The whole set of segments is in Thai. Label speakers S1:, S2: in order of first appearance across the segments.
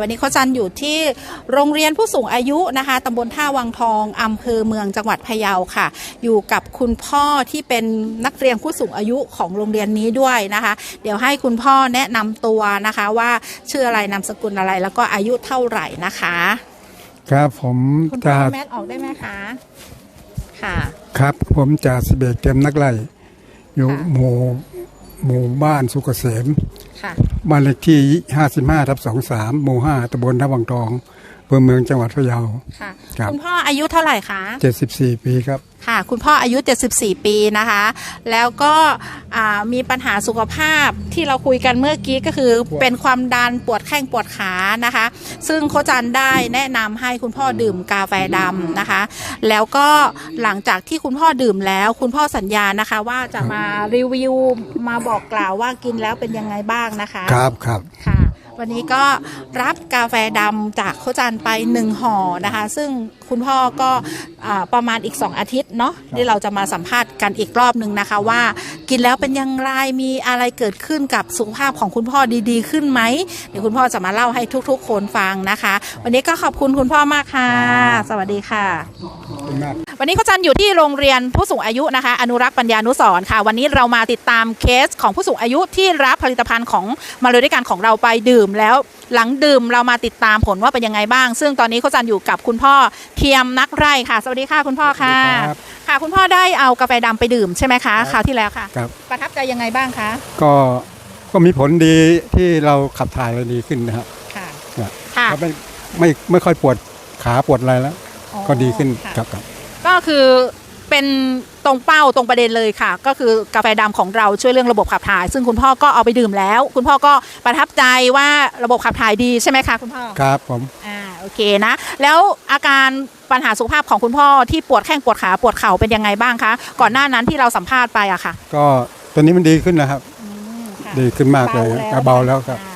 S1: วันนี้เขาจันอยู่ที่โรงเรียนผู้สูงอายุนะคะตำบลท่าวังทองอำเภอเมืองจังหวัดพะเยาค่ะ อยู่กับคุณพ่อที่เป็นนักเรียนผู้สูงอายุของโรงเรียนนี้ด้วยนะคะ เดี๋ยวให้คุณพ่อแนะนำตัวนะคะว่าชื่ออะไรนามสกุลอะไร แล้วก็อายุเท่าไหร่นะคะ
S2: ครับผม
S1: คุณพ่อ
S2: จ่า
S1: แมสออกได้ไหมคะค่ะ
S2: ครับผมจ่าสิบเอกเต็มนักไล่อยู่
S1: ค่ะ
S2: หมู่ หมู่บ้านสุกเกษม
S1: ค่ะ
S2: บ้านเลขที่ 55ทับ23หมู่ 5ตำบลท่าวังทองอำ เภอเมืองจังหวัดพะเยา
S1: ค่ะ
S2: ครับ
S1: คุณพ่ออายุเท่าไหร่คะ
S2: 74 ปีครับ
S1: ค่ะ คุณพ่ออายุ 74 ปีนะคะ แล้วก็อ่ามีปัญหาสุขภาพที่เราคุยกันเมื่อกี้ก็คือ
S2: ปวด
S1: เป็นความดันปวดแข้งปวดขานะคะ ซึ่งโคชจันได้แนะนำให้คุณพ่อดื่มกาแฟดำนะคะ แล้วก็หลังจากที่คุณพ่อดื่มแล้ว คุณพ่อสัญญานะคะว่าจะมารีวิวมาบอกกล่าวว่ากินแล้วเป็นยังไงบ้างนะคะ
S2: ครับครับ
S1: ค่ะ วันนี้ก็รับกาแฟดำจากโคจันไปหนึ่งห่อนะคะ ซึ่งคุณพ่อก็อ่าประมาณอีก 2 อาทิตย์เนาะที่เราจะมาสัมภาษณ์กันอีกรอบหนึ่งนะคะว่า กินแล้วเป็นอยังไรมีอะไรเกิดขึ้นกับสุขภาพของคุณพ่อดีๆ ขึ้นไหมเดี๋ยวคุณพ่อจะมาเล่าให้ทุกๆ คนฟังนะคะ วันนี้ก็ขอบคุณคุณพ่อมากค่ะ สวัสดีค่ะ
S2: ขอบ คุณมาก
S1: วันนี้เขาจันอยู่ที่โรงเรียนผู้สูงอายุนะคะ อนุรักษ์ปัญญานุสรณ์ค่ะ วันนี้เรามาติดตามเคสของผู้สูงอายุที่รับผลิตภัณฑ์ของมาเลยด้วยกันของเราไปดื่มแล้ว หลังดื่มเรามาติดตามผลว่าเป็นยังไงบ้าง ซึ่งตอนนี้เขาจันอยู่กับคุณพ่อเทียมนักไร่ค่ะ สวัสดีค่ะคุณพ่อค่ะ
S2: สวัสดีครับ
S1: ค่ะ คุณพ่อได้เอากาแฟดำไปดื่มใช่ไหมคะ
S2: ครับ
S1: คราวที่แล้วค่ะ
S2: ครับ
S1: ประทับใจยังไงบ้างคะ
S2: ก็ก็มีผลดีที่เราขับถ่ายอะไรดีขึ้นนะครับ
S1: ค่ะ
S2: ครับ
S1: ค่ะ
S2: ก็ไม่ไม่ไม่ค่อยปวดขาปวดอะไรแล้ว
S1: อ๋อ
S2: ก็ดีขึ้น
S1: ค่ะ
S2: ครับครับ
S1: ก็คือเป็นตรงเป้าตรงประเด็นเลยค่ะ ก็คือกาแฟดำของเราช่วยเรื่องระบบขับถ่าย ซึ่งคุณพ่อก็เอาไปดื่มแล้ว คุณพ่อก็ประทับใจว่าระบบขับถ่ายดีใช่ไหมคะคุณพ่อ
S2: ครับผม
S1: อ่าโอเคนะ แล้วอาการปัญหาสุขภาพของคุณพ่อที่ปวดแข้งปวดขาปวดเข่าเป็นยังไงบ้างคะก่อนหน้านั้นที่เราสัมภาษณ์ไปอะค่ะ
S2: ก็ตอนนี้มันดีขึ้นนะครับ
S1: อืมค่ะ
S2: ดีขึ้นมากเลยครับเบาแล้วครับ
S1: อ่าค่ะเพ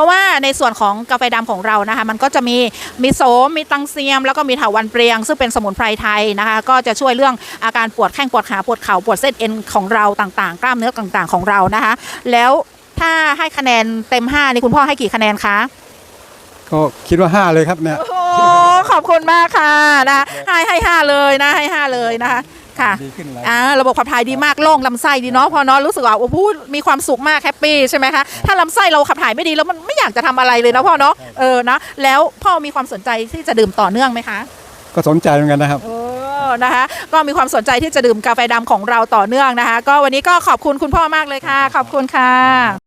S1: ราะว่าในส่วนของกาแฟดำของเรานะคะ มันก็จะมีมีโสมมีตังเซียม แล้วก็มีเถาวันเปรียง ซึ่งเป็นสมุนไพรไทยนะคะ ก็จะช่วยเรื่องอาการปวดแข้งปวดขาปวดเข่าปวดเส้นเอ็นของเราต่างๆ กล้ามเนื้อต่างๆของเรานะคะ แล้วถ้าให้คะแนนเต็ม5นี่คุณพ่อให้กี่คะแนนคะ
S2: ก็คิดว่าห้าเลยครับเนี่ย
S1: โอ้โหขอบคุณมากค่ะนะให้ให้ห้าเลยนะให้ห้าเลยนะคะ ค่ะ
S2: ดีขึ้นหลาย
S1: อ่าระบบขับถ่ายดีมากโล่งลำไส้ดีเนาะพอเนาะรู้สึกว่าโอ้โหมีความสุขมากแฮปปี้ใช่ไหมคะถ้าลำไส้เราขับถ่ายไม่ดีแล้วมันไม่อยากจะทำอะไรเลยนะพ่อเนาะเออนะแล้วพ่อมีความสนใจที่จะดื่มต่อเนื่องไหมคะ
S2: ก็สนใจเหมือนกันนะครับ
S1: โอ้นะคะก็มีความสนใจที่จะดื่มกาแฟดำของเราต่อเนื่องนะคะ ก็วันนี้ก็ขอบคุณคุณพ่อมากเลยค่ะ ขอบคุณค่ะ